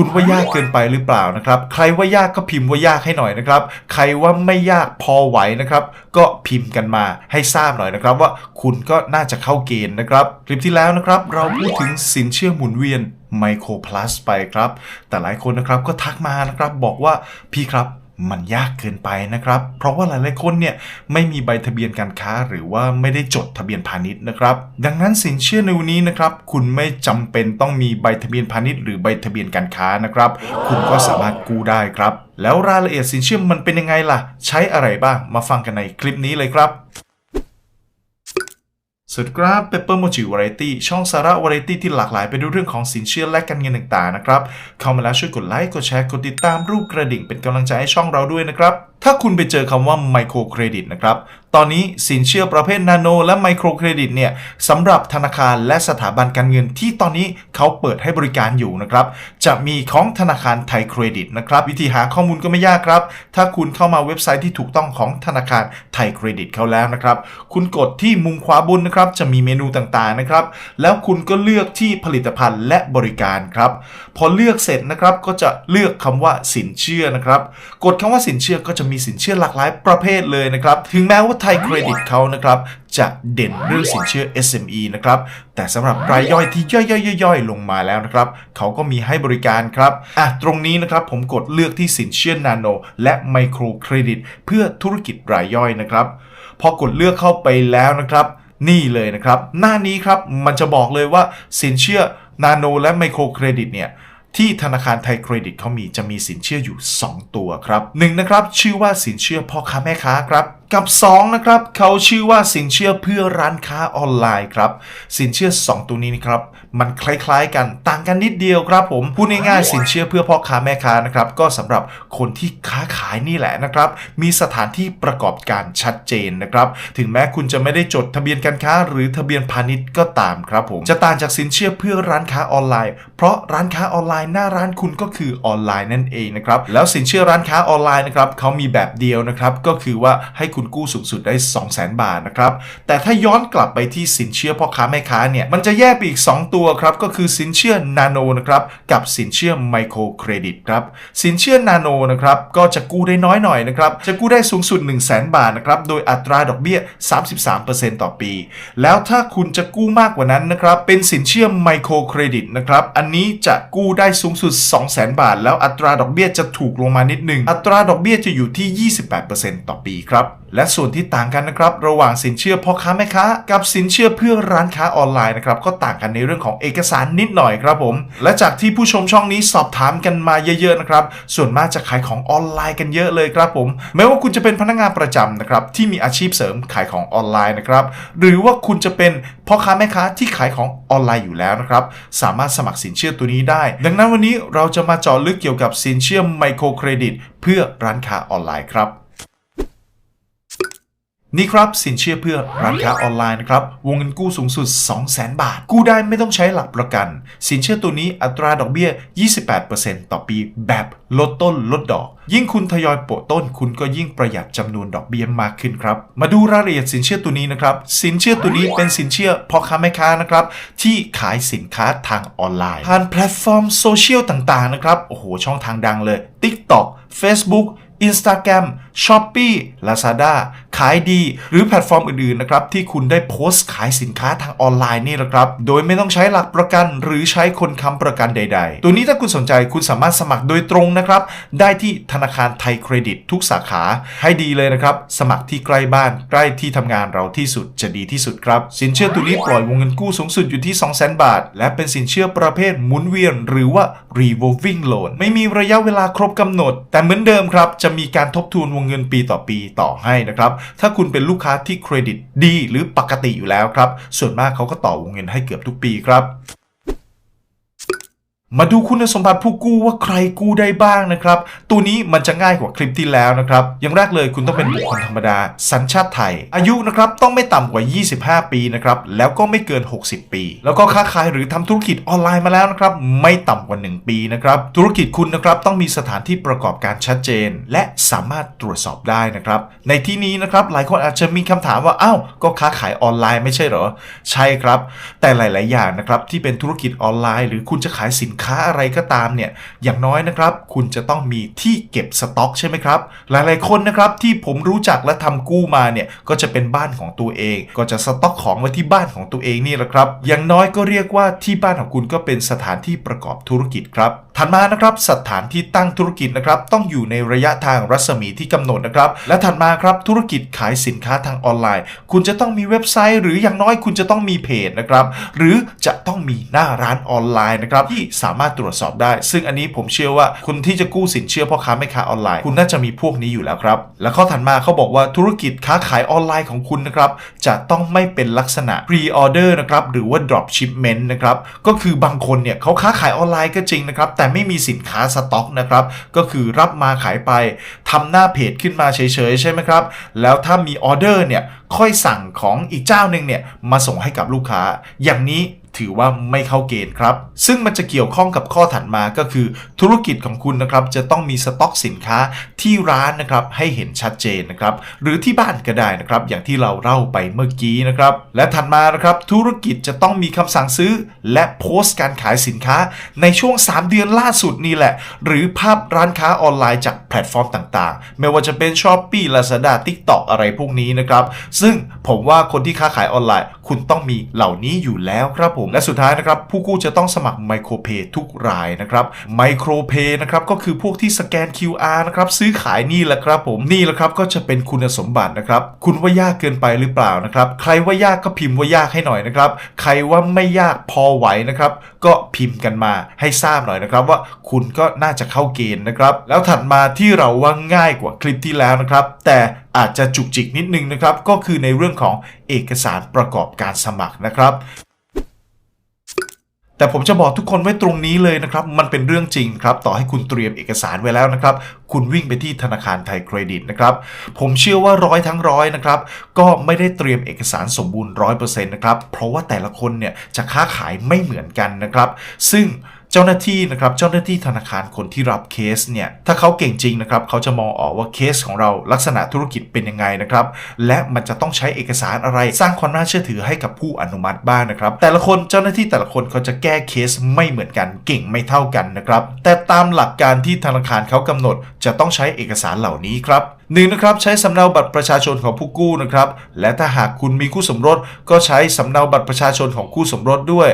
คุณว่ายากเกินไปหรือเปล่านะครับ ใครว่ายากก็พิมพ์ว่ายากให้หน่อยนะครับ ใครว่าไม่ยากพอไหวนะครับ ก็พิมพ์กันมาให้ทราบหน่อยนะครับ ว่าคุณก็น่าจะเข้าเกณฑ์นะครับ คลิปที่แล้วนะครับ เราพูดถึงสินเชื่อหมุนเวียนไมโครพลัสไปครับ แต่หลายคนนะครับก็ทักมานะครับบอกว่าพี่ครับ มันยากเกินไปนะครับ เพราะว่าหลายๆคนเนี่ยไม่มีใบทะเบียนการค้าหรือว่าไม่ได้จดทะเบียนพาณิชย์นะครับ ดังนั้นสินเชื่อในวันนี้นะครับ คุณไม่จำเป็นต้องมีใบทะเบียนพาณิชย์หรือใบทะเบียนการค้านะครับ คุณก็สามารถกู้ได้ครับ แล้วรายละเอียดสินเชื่อมันเป็นยังไงล่ะ ใช้อะไรบ้างมาฟังกันในคลิปนี้เลยครับ สวัสดีครับ Pepper Mochi Variety ช่องสาระวาไรตี้ที่หลากหลายไปด้วยเรื่องของสินเชื่อและการเงินต่างๆนะครับ เข้ามาแล้วช่วยกดไลค์ กดแชร์ กดติดตามรูปกระดิ่งเป็นกำลังใจให้ช่องเราด้วยนะครับ ถ้าคุณไปเจอคำว่าไมโครเครดิตนะครับ ตอนนี้สินเชื่อประเภทนาโนและไมโครเครดิตเนี่ยสำหรับธนาคารและสถาบันการเงินที่ตอนนี้เขาเปิดให้บริการอยู่นะครับ จะมีของธนาคารไทยเครดิตนะครับ วิธีหาข้อมูลก็ไม่ยากครับ ถ้าคุณเข้ามาเว็บไซต์ที่ถูกต้องของธนาคารไทยเครดิตเขาแล้วนะครับ คุณกดที่มุมขวาบนนะครับ จะมีเมนูต่างๆนะครับ แล้วคุณก็เลือกที่ผลิตภัณฑ์และบริการครับ พอเลือกเสร็จนะครับก็จะเลือกคำว่าสินเชื่อนะครับ กดคำว่าสินเชื่อก็จะมีสินเชื่อหลากหลายประเภทเลยนะครับ ถึงแม้ว่าไทยเครดิตเขานะครับจะเด่นเรื่องสินเชื่อ SME นะครับ แต่สำหรับรายย่อยที่ย่อยๆๆๆ ลงมาแล้วนะครับ เขาก็มีให้บริการครับ อะ ตรงนี้นะครับผมกดเลือกที่สินเชื่อนาโนและไมโครเครดิตเพื่อธุรกิจรายย่อยนะครับ พอกดเลือกเข้าไปแล้วนะครับ นี่เลยนะครับ หน้านี้ครับมันจะบอกเลยว่าสินเชื่อนาโนและไมโครเครดิตเนี่ย ที่ธนาคารไทยเครดิตเขามีจะมีสินเชื่ออยู่ 2 ตัวครับหนึ่งนะครับชื่อว่าสินเชื่อพ่อค้าแม่ค้าครับ กับ 2 นะครับเขาชื่อว่าสินเชื่อเพื่อร้านค้าออนไลน์ครับสินเชื่อ 2 ตัวนี้นะครับมันคล้ายๆ กันต่างกันนิดเดียวครับผมพูดง่ายๆสินเชื่อเพื่อพ่อค้าแม่ค้านะครับก็สำหรับคนที่ค้าขายนี่แหละนะครับ มีสถานที่ประกอบการชัดเจนนะครับ ถึงแม้คุณจะไม่ได้จดทะเบียนการค้า หรือทะเบียนพาณิชย์ก็ตามครับผมจะต่างจากสินเชื่อเพื่อร้านค้าออนไลน์ เพราะร้านค้าออนไลน์หน้าร้านคุณก็คือออนไลน์นั่นเองนะครับแล้วสินเชื่อร้านค้าออนไลน์นะครับเขามีแบบเดียวนะครับก็คือว่าให้คุณกู้สูงสุดได้ 200,000 บาทนะครับแต่ถ้าย้อนกลับไปที่สินเชื่อพ่อค้าแม่ค้าเนี่ยมันจะแยกไปอีก 2 ตัวครับก็คือสินเชื่อนาโนนะครับกับสินเชื่อไมโครเครดิตครับสินเชื่อนาโนนะครับก็จะกู้ได้น้อยหน่อยนะครับจะกู้ได้สูงสุด 1 0 0 0 0แบาทนะครับโดยอัตราดอกเบี้ย 33%ต่อปี แล้วถ้าคุณจะกู้มากกว่านั้นนะครับเป็นสินเชื่อไมโครเครดิตนะครับอันนี้จะกู้ได้สูงสุด 200,000 บาท แล้วอัตราดอกเบี้ยจะถูกลงมานิดหนึงอัตราดอกเบี้ยจะอยู่ที่ 28%ต่อปีครับและส่วนที่ต่างกันนะครับระหว่างสินเชื่อพ่อค้าแม่ค้ากับสินเชื่อเพื่อร้านค้าออนไลน์นะครับก็ต่างกันในเรื่องของเอกสารนิดหน่อยครับผม และจากที่ผู้ชมช่องนี้สอบถามกันมาเยอะๆนะครับ ส่วนมากจะขายของออนไลน์กันเยอะเลยครับผม แม้ว่าคุณจะเป็นพนักงานประจำนะครับที่มีอาชีพเสริมขายของออนไลน์นะครับ หรือว่าคุณจะเป็นพ่อค้าแม่ค้าที่ขายของออนไลน์อยู่แล้วนะครับ สามารถสมัครสินเชื่อตัวนี้ได้ ดังนั้นวันนี้เราจะมาเจาะลึกเกี่ยวกับสินเชื่อไมโครเครดิต เพื่อร้านค้าออนไลน์ครับ นี่ครับสินเชื่อเพื่อร้านค้าออนไลน์นะครับ วงเงินกู้สูงสุด 200,000 บาท กู้ได้ไม่ต้องใช้หลักประกัน สินเชื่อตัวนี้อัตราดอกเบี้ย 28%ต่อปีแบบลดต้นลดดอก ยิ่งคุณทยอยโปะต้นคุณก็ยิ่งประหยัดจำนวนดอกเบี้ยมากขึ้นครับ มาดูรายละเอียดสินเชื่อตัวนี้นะครับ สินเชื่อตัวนี้เป็นสินเชื่อพ่อค้าแม่ค้านะครับ ที่ขายสินค้าทางออนไลน์ผ่านแพลตฟอร์มโซเชียลต่างๆนะครับโอ้โหช่องทางดังเลย TikTok Facebook Instagram Shopee Lazada ขายดี หรือแพลตฟอร์มอื่นๆนะครับที่คุณได้โพสต์ขายสินค้าทางออนไลน์นี่แหละครับ โดยไม่ต้องใช้หลักประกัน หรือใช้คนค้ำประกันใด ๆ ตัวนี้ถ้าคุณสนใจคุณสามารถสมัครโดยตรงนะครับ ได้ที่ธนาคารไทยเครดิตทุกสาขาให้ดีเลยนะครับ สมัครที่ใกล้บ้านใกล้ที่ทำงานเราที่สุดจะดีที่สุดครับ สินเชื่อตัวนี้ปล่อยวงเงินกู้สูงสุดอยู่ที่ 200,000 บาท และเป็นสินเชื่อประเภทหมุนเวียน หรือว่า revolving loan ไม่มีระยะเวลาครบกำหนด แต่เหมือนเดิมครับจะมีการทบทวนวงเงินงินปีต่อปีต่อให้นะครับ ถ้าคุณเป็นลูกค้าที่เครดิตดีหรือปกติอยู่แล้วครับ ส่วนมากเขาก็ต่อวงเงินให้เกือบทุกปีครับ มาดูคุณสมบัติผู้กู้ว่าใครกู้ได้บ้างนะครับ ตัวนี้มันจะง่ายกว่าคลิปที่แล้วนะครับ อย่างแรกเลยคุณต้องเป็นบุคคลธรรมดา สัญชาติไทย อายุนะครับต้องไม่ต่ำกว่า 25 ปีนะครับ แล้วก็ไม่เกิน 60 ปี แล้วก็ค้าขายหรือทำธุรกิจออนไลน์มาแล้วนะครับ ไม่ต่ำกว่า 1 ปีนะครับ ธุรกิจคุณนะครับต้องมีสถานที่ประกอบการชัดเจน และสามารถตรวจสอบได้นะครับ ในที่นี้นะครับหลายคนอาจจะมีคำถามว่า อ้าว ก็ค้าขายออนไลน์ไม่ใช่เหรอ ใช่ครับ แต่หลาย ๆ อย่างนะครับที่เป็นธุรกิจออนไลน์ หรือคุณจะขายสินค้าอะไรก็ตามเนี่ยอย่างน้อยนะครับ คุณจะต้องมีที่เก็บสต็อกใช่ไหมครับ หลายๆคนนะครับที่ผมรู้จักและทำกู้มาเนี่ยก็จะเป็นบ้านของตัวเอง ก็จะสต็อกของไว้ที่บ้านของตัวเองนี่แหละครับ อย่างน้อยก็เรียกว่าที่บ้านของคุณก็เป็นสถานที่ประกอบธุรกิจครับถัดมานะครับสถานที่ตั้งธุรกิจนะครับต้องอยู่ในระยะทางรัศมีที่กำหนดนะครับ และถัดมาครับธุรกิจขายสินค้าทางออนไลน์ คุณจะต้องมีเว็บไซต์ หรืออย่างน้อยคุณจะต้องมีเพจนะครับหรือจะต้องมีหน้าร้านออนไลน์นะครับที่สามารถตรวจสอบได้ ซึ่งอันนี้ผมเชื่อว่าคุณที่จะกู้สินเชื่อพ่อค้าแม่ค้าออนไลน์ คุณน่าจะมีพวกนี้อยู่แล้วครับ และข้อถัดมาเขาบอกว่าธุรกิจค้าขายออนไลน์ของคุณนะครับจะต้องไม่เป็นลักษณะ pre order นะครับหรือว่า drop shipment นะครับก็คือบางคนเนี่ยเขาค้าขายออนไลน์ก็จริงนะครับแต่ไม่มีสินค้าสต็อกนะครับก็คือรับมาขายไปทำหน้าเพจขึ้นมาเฉยๆใช่ไหมครับแล้วถ้ามีออเดอร์เนี่ยค่อยสั่งของอีกเจ้าหนึ่งเนี่ยมาส่งให้กับลูกค้า อย่างนี้ ถือว่าไม่เข้าเกณฑ์ครับ ซึ่งมันจะเกี่ยวข้องกับข้อถัดมาก็คือ ธุรกิจของคุณนะครับจะต้องมีสต็อกสินค้าที่ร้านนะครับให้เห็นชัดเจนนะครับหรือที่บ้านก็ได้นะครับอย่างที่เราเล่าไปเมื่อกี้นะครับและถัดมานะครับธุรกิจจะต้องมีคำสั่งซื้อ และโพสต์การขายสินค้าในช่วง 3 เดือนล่าสุดนี่แหละ หรือภาพร้านค้าออนไลน์จากแพลตฟอร์มต่างๆ ไม่ว่าจะเป็น s h อ p e e Lazada TikTok อะไรพวกนี้นะครับซึ่งผมว่าคนที่ค้าขายออนไลน์ คุณต้องมีเหล่านี้อยู่แล้วครับผมและสุดท้ายนะครับผู้กู้จะต้องสมัครไมโครเพย์ทุกรายนะครับไมโครเพย์นะครับก็คือพวกที่สแกน QR นะครับซื้อขายนี่แหละครับผมนี่แหละครับก็จะเป็นคุณสมบัตินะครับคุณว่ายากเกินไปหรือเปล่านะครับใครว่ายากก็พิมพ์ว่ายากให้หน่อยนะครับใครว่าไม่ยากพอไหวนะครับก็พิมพ์กันมาให้ทราบหน่อยนะครับว่าคุณก็น่าจะเข้าเกณฑ์นะครับแล้วถัดมาที่เราว่าง่ายกว่าคลิปที่แล้วนะครับแต่อาจจะจุกจิกนิดนึงนะครับก็คือในเรื่องของเอกสารประกอบการสมัครนะครับ แต่ผมจะบอกทุกคนไว้ตรงนี้เลยนะครับ มันเป็นเรื่องจริงครับ ต่อให้คุณเตรียมเอกสารไว้แล้วนะครับ คุณวิ่งไปที่ธนาคารไทยเครดิตนะครับ ผมเชื่อว่าร้อยทั้งร้อยนะครับ ก็ไม่ได้เตรียมเอกสารสมบูรณ์ร้อยเปอร์เซ็นต์นะครับ เพราะว่าแต่ละคนเนี่ยจะค้าขายไม่เหมือนกันนะครับ ซึ่ง เจ้าหน้าที่นะครับเจ้าหน้าที่ธนาคารคนที่รับเคสเนี่ยถ้าเขาเก่งจริงนะครับเขาจะมองออกว่าเคสของเราลักษณะธุรกิจเป็นยังไงนะครับและมันจะต้องใช้เอกสารอะไรสร้างความน่าเชื่อถือให้กับผู้อนุมัติบ้างนะครับแต่ละคนเจ้าหน้าที่แต่ละคนเขาจะแก้เคสไม่เหมือนกันเก่งไม่เท่ากันนะครับแต่ตามหลักการที่ธนาคารเขากำหนดจะต้องใช้เอกสารเหล่านี้ครับ หนึ่งนะครับใช้สำเนาบัตรประชาชนของผู้กู้นะครับและถ้าหากคุณมีคู่สมรส ก็ใช้สำเนาบัตรประชาชนของคู่สมรสด้วย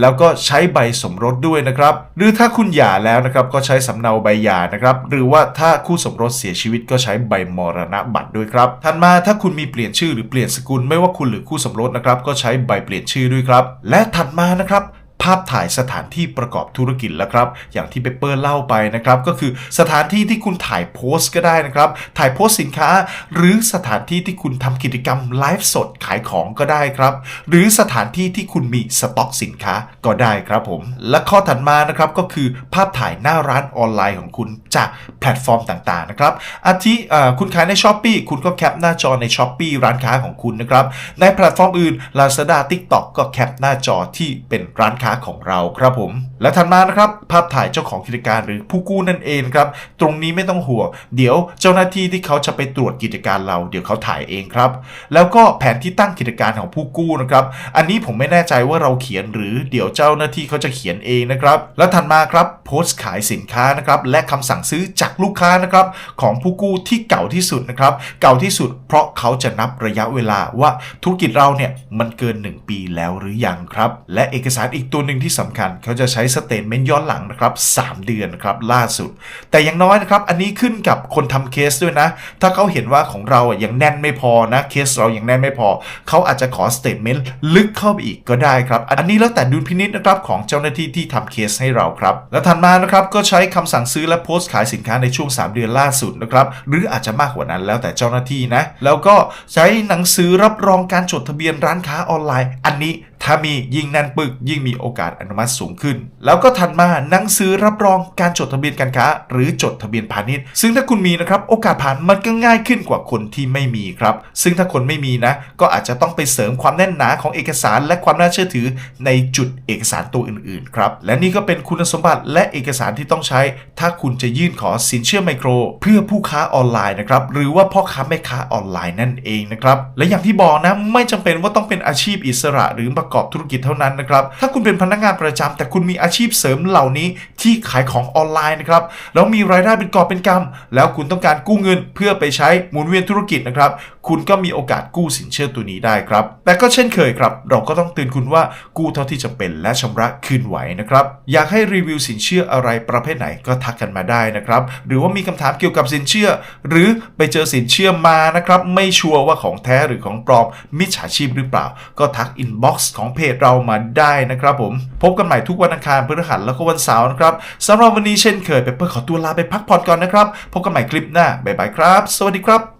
แล้วก็ใช้ใบสมรสด้วยนะครับหรือถ้าคุณหย่าแล้วนะครับก็ใช้สำเนาใบหย่านะครับหรือว่าถ้าคู่สมรสเสียชีวิตก็ใช้ใบมรณะบัตรด้วยครับถัดมาถ้าคุณมีเปลี่ยนชื่อหรือเปลี่ยนสกุล ไม่ว่าคุณหรือคู่สมรสนะครับก็ใช้ใบเปลี่ยนชื่อด้วยครับและถัดมานะครับ ภาพถ่ายสถานที่ประกอบธุรกิจแล้วครับ อย่างที่เปเปอร์เล่าไปนะครับ ก็คือสถานที่ที่คุณถ่ายโพสต์ก็ได้นะครับ ถ่ายโพสต์สินค้า หรือสถานที่ที่คุณทำกิจกรรมไลฟ์สดขายของก็ได้ครับ หรือสถานที่ที่คุณมีสต็อกสินค้าก็ได้ครับผม และข้อถัดมานะครับก็คือภาพถ่ายหน้าร้านออนไลน์ของคุณจากแพลตฟอร์มต่างๆนะครับ อาทิคุณขายใน s h อ p e e คุณก็แคปหน้าจอใน s h อ p e e ร้านค้าของคุณนะครับ ในแพลตฟอร์มอื่น Lazada TikTok ก็แคปหน้าจอที่เป็นร้านค้าของเราครับผม และถัดมานะครับ ภาพถ่ายเจ้าของกิจการหรือผู้กู้นั่นเองครับ ตรงนี้ไม่ต้องห่วง เดี๋ยวเจ้าหน้าที่ที่เขาจะไปตรวจกิจการเรา เดี๋ยวเขาถ่ายเองครับ แล้วก็แผนที่ตั้งกิจการของผู้กู้นะครับ อันนี้ผมไม่แน่ใจว่าเราเขียนหรือเดี๋ยวเจ้าหน้าที่เขาจะเขียนเองนะครับ แล้วถัดมาครับโพสต์ขายสินค้านะครับ และคำสั่งซื้อจากลูกค้านะครับของผู้กู้ที่เก่าที่สุดนะครับ เก่าที่สุด เพราะเขาจะนับระยะเวลาว่าธุรกิจเราเนี่ยมันเกิน 1 ปีแล้วหรือยังครับ และเอกสารอีกตัวหนึ่งที่สำคัญเขาจะใช้สเตทเมนต์ย้อนหลังนะครับ 3 เดือนนะครับล่าสุด แต่อย่างน้อยนะครับ อันนี้ขึ้นกับคนทำเคสด้วยนะ ถ้าเขาเห็นว่าของเราอะยังแน่นไม่พอนะเคสเรายังแน่นไม่พอ เขาอาจจะขอสเตทเมนต์ลึกเข้าไปอีกก็ได้ครับ อันนี้แล้วแต่ดุลพินิจนะครับของเจ้าหน้าที่ที่ทำเคสให้เราครับ แล้วถัดมานะครับก็ใช้คำสั่งซื้อและโพสต์ขายสินค้าในช่วง 3 เดือนล่าสุดนะครับหรืออาจจะมากกว่านั้นแล้วแต่เจ้าหน้าที่นะแล้วก็ใช้หนังสือรับรองการจดทะเบียนร้านค้าออนไลน์ อันนี้ ถ้ามียิ่งแน่นปึกยิ่งมีโอกาสอนุมัติสูงขึ้น แล้วก็ถัดมาหนังสือรับรองการจดทะเบียนการค้า หรือจดทะเบียนพาณิชย์ ซึ่งถ้าคุณมีนะครับโอกาสผ่านมันก็ง่ายขึ้นกว่าคนที่ไม่มีครับ ซึ่งถ้าคนไม่มีนะ ก็อาจจะต้องไปเสริมความแน่นหนาของเอกสาร และความน่าเชื่อถือในจุดเอกสารตัวอื่นๆครับและนี่ก็เป็นคุณสมบัติและเอกสารที่ต้องใช้ ถ้าคุณจะยื่นขอสินเชื่อไมโคร เพื่อผู้ค้าออนไลน์นะครับหรือว่าพ่อค้าแม่ค้าออนไลน์นั่นเองนะครับและอย่างที่บอกนะไม่จำเป็นว่าต้องเป็นอาชีพอิสระหรือประกอบธุรกิจเท่านั้นนะครับ ถ้าคุณเป็นพนักงานประจำแต่คุณมีอาชีพเสริมเหล่านี้ที่ขายของออนไลน์นะครับแล้วมีรายได้เป็นกอบเป็นกำแล้วคุณต้องการกู้เงินเพื่อไปใช้หมุนเวียนธุรกิจนะครับ คุณก็มีโอกาสกู้สินเชื่อตัวนี้ได้ครับ แต่ก็เช่นเคยครับ เราก็ต้องเตือนคุณว่ากู้เท่าที่จำเป็นและชำระคืนไหวนะครับ อยากให้รีวิวสินเชื่ออะไรประเภทไหนก็ทักกันมาได้นะครับ หรือว่ามีคำถามเกี่ยวกับสินเชื่อ หรือไปเจอสินเชื่อมานะครับ ไม่ชัวร์ว่าของแท้หรือของปลอมมิจฉาชีพหรือเปล่า ก็ทักอินบ็อกซ์ของเพจเรามาได้นะครับผม พบกันใหม่ทุกวันอังคารพฤหัสแล้วก็วันเสาร์นะครับสำหรับวันนี้เช่นเคยเปเปอร์ขอตัวลาไปพักผ่อนก่อนนะครับ พบกันใหม่คลิปหน้าบ๊ายบายครับ สวัสดีครับ